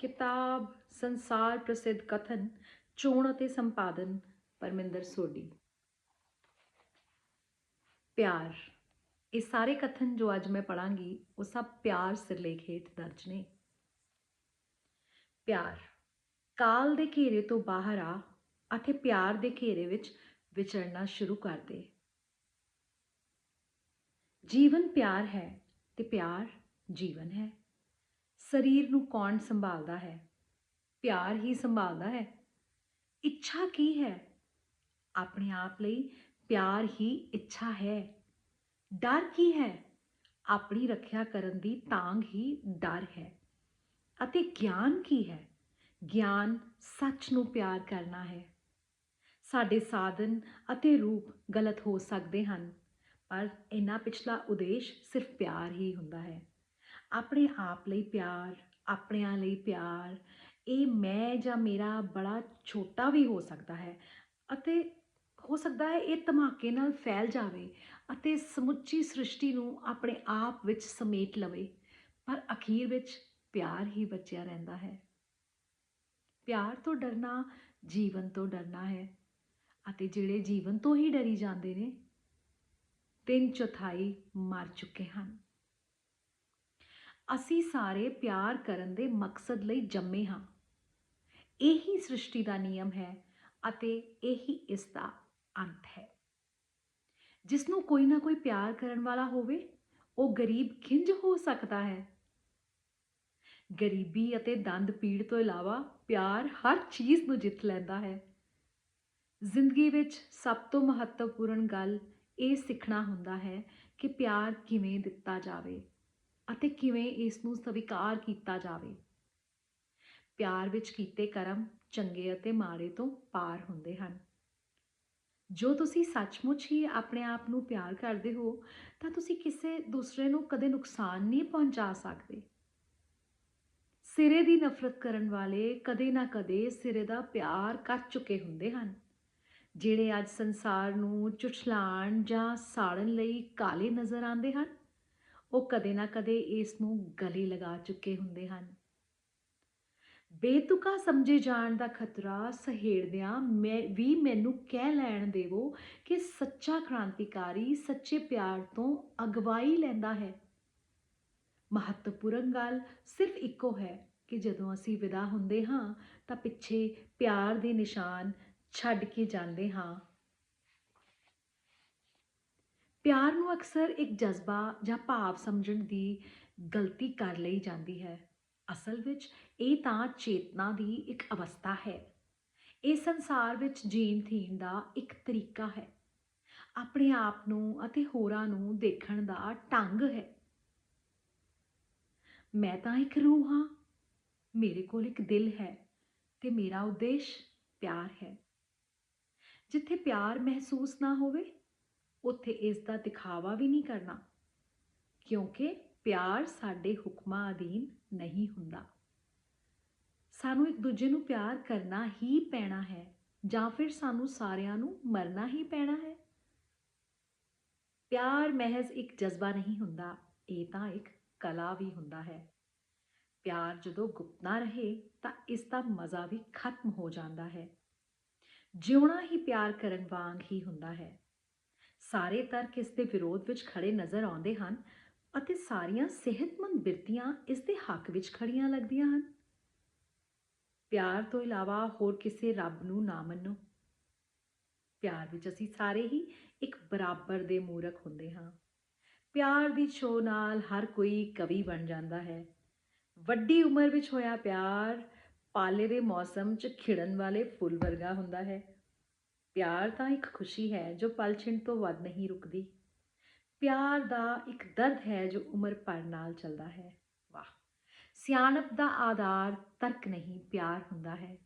ਕਿਤਾਬ, ਸੰਸਾਰ ਪ੍ਰਸਿੱਧ ਕਥਨ, ਚੋਣ ਅਤੇ ਸੰਪਾਦਨ, ਪਰਮਿੰਦਰ ਸੋਢੀ। ਪਿਆਰ। ਇਹ ਸਾਰੇ ਕਥਨ ਜੋ ਅੱਜ ਮੈਂ ਪੜਾਂਗੀ ਉਹ ਸਭ ਪਿਆਰ ਸਿਰਲੇਖ ਹੇਠ ਦਰਜ ਨੇ। ਪਿਆਰ। ਕਾਲ ਦੇ ਘੇਰੇ ਤੋਂ ਬਾਹਰ ਆ, ਅਤੇ ਪਿਆਰ ਦੇ ਘੇਰੇ ਵਿੱਚ ਵਿਚਰਨਾ ਸ਼ੁਰੂ ਕਰ ਦੇ। ਜੀਵਨ ਪਿਆਰ ਹੈ, ਤੇ ਪਿਆਰ ਜੀਵਨ ਹੈ। ਸਰੀਰ ਨੂੰ ਕੌਣ ਸੰਭਾਲਦਾ ਹੈ? ਪਿਆਰ ਹੀ ਸੰਭਾਲਦਾ ਹੈ? ਇੱਛਾ ਕੀ ਹੈ? ਆਪਣੇ ਆਪ ਲਈ ਪਿਆਰ ਹੀ ਇੱਛਾ ਹੈ। ਡਰ ਕੀ ਹੈ? ਆਪਣੀ ਰੱਖਿਆ ਕਰਨ ਦੀ ਤਾਂਗ ਹੀ ਡਰ ਹੈ। ਅਤੇ ਗਿਆਨ ਕੀ ਹੈ? ਗਿਆਨ ਸੱਚ ਨੂੰ ਪਿਆਰ ਕਰਨਾ ਹੈ। ਸਾਡੇ ਸਾਧਨ ਅਤੇ ਰੂਪ ਗਲਤ ਹੋ ਸਕਦੇ ਹਨ, ਪਰ ਇਹਨਾਂ ਪਿਛਲਾ ਉਦੇਸ਼ ਸਿਰਫ ਪਿਆਰ ਹੀ ਹੁੰਦਾ ਹੈ। ਆਪਣੇ ਆਪ ਲਈ ਪਿਆਰ, ਆਪਣਿਆਂ ਲਈ ਪਿਆਰ, ਇਹ ਮੈਂ ਜਾਂ ਮੇਰਾ ਬੜਾ ਛੋਟਾ ਵੀ ਹੋ ਸਕਦਾ ਹੈ ਅਤੇ ਹੋ ਸਕਦਾ ਹੈ ਇਹ ਧਮਾਕੇ ਨਾਲ ਫੈਲ ਜਾਵੇ ਅਤੇ ਸਮੁੱਚੀ ਸ੍ਰਿਸ਼ਟੀ ਨੂੰ ਆਪਣੇ ਆਪ ਵਿੱਚ ਸਮੇਟ ਲਵੇ, ਪਰ ਅਖੀਰ ਵਿੱਚ ਪਿਆਰ ਹੀ ਬਚਿਆ ਰਹਿੰਦਾ ਹੈ। ਪਿਆਰ ਤੋਂ ਡਰਨਾ, ਜੀਵਨ ਤੋਂ ਡਰਨਾ ਹੈ ਅਤੇ ਜਿਹੜੇ ਜੀਵਨ ਤੋਂ ਹੀ ਡਰੀ ਜਾਂਦੇ ਨੇ ਤਿੰਨ ਚੌਥਾਈ ਮਰ ਚੁੱਕੇ ਹਨ। ਅਸੀਂ ਸਾਰੇ ਪਿਆਰ ਕਰਨ ਦੇ ਮਕਸਦ ਲਈ ਜੰਮੇ ਹਾਂ। ਇਹੀ ਸ੍ਰਿਸ਼ਟੀ ਦਾ ਨਿਯਮ ਹੈ ਅਤੇ ਇਹੀ ਇਸ ਦਾ ਅੰਤ ਹੈ। ਜਿਸ ਨੂੰ ਕੋਈ ਨਾ ਕੋਈ ਪਿਆਰ ਕਰਨ ਵਾਲਾ ਹੋਵੇ, ਉਹ ਗਰੀਬ ਖਿੰਜ ਹੋ ਸਕਦਾ ਹੈ। ਗਰੀਬੀ ਅਤੇ ਦੰਦ ਪੀੜ ਤੋਂ ਇਲਾਵਾ ਪਿਆਰ ਹਰ ਚੀਜ਼ ਨੂੰ ਜਿੱਤ ਲੈਂਦਾ ਹੈ। ਜ਼ਿੰਦਗੀ ਵਿੱਚ ਸਭ ਤੋਂ ਮਹੱਤਵਪੂਰਨ ਗੱਲ ਇਹ ਸਿੱਖਣਾ ਹੁੰਦਾ ਹੈ ਕਿ ਪਿਆਰ ਕਿਵੇਂ ਦਿੱਤਾ ਜਾਵੇ। ਅਤੇ ਕਿਵੇਂ ਇਸ ਨੂੰ ਸਵੀਕਾਰ ਕੀਤਾ ਜਾਵੇ। ਪਿਆਰ ਵਿੱਚ ਕੀਤੇ ਕਰਮ ਚੰਗੇ ਅਤੇ ਮਾੜੇ ਤੋਂ ਪਾਰ ਹੁੰਦੇ ਹਨ। ਜੋ ਤੁਸੀਂ ਸੱਚਮੁੱਚ ਹੀ ਆਪਣੇ ਆਪ ਨੂੰ ਪਿਆਰ ਕਰਦੇ ਹੋ, ਤਾਂ ਤੁਸੀਂ ਕਿਸੇ ਦੂਸਰੇ ਨੂੰ ਕਦੇ ਨੁਕਸਾਨ ਨਹੀਂ ਪਹੁੰਚਾ ਸਕਦੇ। ਸਿਰੇ ਦੀ ਨਫ਼ਰਤ ਕਰਨ ਵਾਲੇ ਕਦੇ ਨਾ ਕਦੇ ਸਿਰੇ ਦਾ ਪਿਆਰ ਕਰ ਚੁੱਕੇ ਹੁੰਦੇ ਹਨ, ਜਿਹੜੇ ਅੱਜ ਸੰਸਾਰ ਨੂੰ ਝੁਠਲਾਣ ਜਾਂ ਸਾੜਨ ਲਈ ਕਾਲੇ ਨਜ਼ਰ ਆਉਂਦੇ ਹਨ। ਉਹ ਕਦੇ ਨਾ ਕਦੇ ਇਸ ਨੂੰ ਗਲੇ ਲਗਾ ਚੁੱਕੇ ਹੁੰਦੇ ਹਨ। ਬੇਤੁਕਾ ਸਮਝੇ ਜਾਣ ਦਾ ਖਤਰਾ ਸਹੇੜਦਿਆਂ ਮੈਂ, ਵੀ ਮੈਨੂੰ ਕਹਿ ਲੈਣ ਦੇਵੋ ਕਿ ਸੱਚਾ ਕ੍ਰਾਂਤੀਕਾਰੀ ਸੱਚੇ ਪਿਆਰ ਤੋਂ ਅਗਵਾਈ ਲੈਂਦਾ ਹੈ। ਮਹੱਤਵਪੂਰਨ ਗੱਲ ਸਿਰਫ ਇੱਕੋ ਹੈ ਕਿ ਜਦੋਂ ਅਸੀਂ ਵਿਦਾ ਹੁੰਦੇ ਹਾਂ ਤਾਂ ਪਿੱਛੇ ਪਿਆਰ ਦੇ ਨਿਸ਼ਾਨ ਛੱਡ ਕੇ ਜਾਂਦੇ ਹਾਂ। ਪਿਆਰ ਨੂੰ ਅਕਸਰ ਇੱਕ ਜਜ਼ਬਾ ਜਾਂ ਭਾਵ ਸਮਝਣ ਦੀ ਗਲਤੀ ਕਰ ਲਈ ਜਾਂਦੀ ਹੈ। ਅਸਲ ਵਿੱਚ ਇਹ ਤਾਂ ਚੇਤਨਾ ਦੀ ਇੱਕ ਅਵਸਥਾ ਹੈ। ਇਹ ਸੰਸਾਰ ਵਿੱਚ ਜੀਣ ਥੀਣ ਦਾ ਇੱਕ ਤਰੀਕਾ ਹੈ। ਆਪਣੇ ਆਪ ਨੂੰ ਅਤੇ ਹੋਰਾਂ ਨੂੰ ਦੇਖਣ ਦਾ ਢੰਗ ਹੈ। ਮੈਂ ਤਾਂ ਇੱਕ ਰੂਹ ਹਾਂ। ਮੇਰੇ ਕੋਲ ਇੱਕ ਦਿਲ ਹੈ ਤੇ ਮੇਰਾ ਉਦੇਸ਼ ਪਿਆਰ ਹੈ। ਜਿੱਥੇ ਪਿਆਰ ਮਹਿਸੂਸ ਨਾ ਹੋਵੇ ਉੱਥੇ ਇਸ ਦਾ ਦਿਖਾਵਾ ਵੀ ਨਹੀਂ ਕਰਨਾ, ਕਿਉਂਕਿ ਪਿਆਰ ਸਾਡੇ ਹੁਕਮਾਂ ਅਧੀਨ ਨਹੀਂ ਹੁੰਦਾ। ਸਾਨੂੰ ਇੱਕ ਦੂਜੇ ਨੂੰ ਪਿਆਰ ਕਰਨਾ ਹੀ ਪੈਣਾ ਹੈ, ਜਾਂ ਫਿਰ ਸਾਨੂੰ ਸਾਰਿਆਂ ਨੂੰ ਮਰਨਾ ਹੀ ਪੈਣਾ ਹੈ। ਪਿਆਰ ਮਹਿਜ਼ ਇੱਕ ਜਜ਼ਬਾ ਨਹੀਂ ਹੁੰਦਾ, ਇਹ ਤਾਂ ਇੱਕ ਕਲਾ ਵੀ ਹੁੰਦਾ ਹੈ। ਪਿਆਰ ਜਦੋਂ ਗੁਪਤ ਰਹੇ, ਤਾਂ ਇਸ ਦਾ ਮਜ਼ਾ ਵੀ ਖਤਮ ਹੋ ਜਾਂਦਾ ਹੈ। ਜਿਉਣਾ ਹੀ ਪਿਆਰ ਕਰਨ ਵਾਂਗ ਹੀ ਹੁੰਦਾ ਹੈ। ਸਾਰੇ ਤਰਕ ਇਸ ਦੇ ਵਿਰੋਧ ਵਿੱਚ ਖੜੇ ਨਜ਼ਰ ਆਉਂਦੇ ਹਨ ਅਤੇ ਸਾਰੀਆਂ ਸਿਹਤਮੰਦ ਬਿਰਤੀਆਂ ਇਸ ਦੇ ਹੱਕ ਵਿੱਚ ਖੜੀਆਂ ਲੱਗਦੀਆਂ ਹਨ। ਪਿਆਰ ਤੋਂ ਇਲਾਵਾ ਹੋਰ ਕਿਸੇ ਰੱਬ ਨੂੰ ਨਾ ਮੰਨੋ। ਪਿਆਰ ਵਿੱਚ ਅਸੀਂ ਸਾਰੇ ਹੀ ਇੱਕ ਬਰਾਬਰ ਦੇ ਮੂਰਖ ਹੁੰਦੇ ਹਾਂ। ਪਿਆਰ ਦੀ ਛੋ ਨਾਲ ਹਰ ਕੋਈ ਕਵੀ ਬਣ ਜਾਂਦਾ ਹੈ। ਵੱਡੀ ਉਮਰ ਵਿੱਚ ਹੋਇਆ ਪਿਆਰ ਪਾਲੇ ਦੇ ਮੌਸਮ 'ਚ ਖਿੜਨ ਵਾਲੇ ਫੁੱਲ ਵਰਗਾ ਹੁੰਦਾ ਹੈ। ਪਿਆਰ ਤਾਂ ਇੱਕ ਖੁਸ਼ੀ ਹੈ ਜੋ ਪਲਛਿਣ ਤੋਂ ਵੱਧ ਨਹੀਂ ਰੁਕਦੀ। ਪਿਆਰ ਦਾ ਇੱਕ ਦਰਦ ਹੈ ਜੋ ਉਮਰ ਭਰ ਨਾਲ ਚੱਲਦਾ ਹੈ। ਵਾਹ! ਸਿਆਣਪ ਦਾ ਆਧਾਰ ਤਰਕ ਨਹੀਂ, ਪਿਆਰ ਹੁੰਦਾ ਹੈ।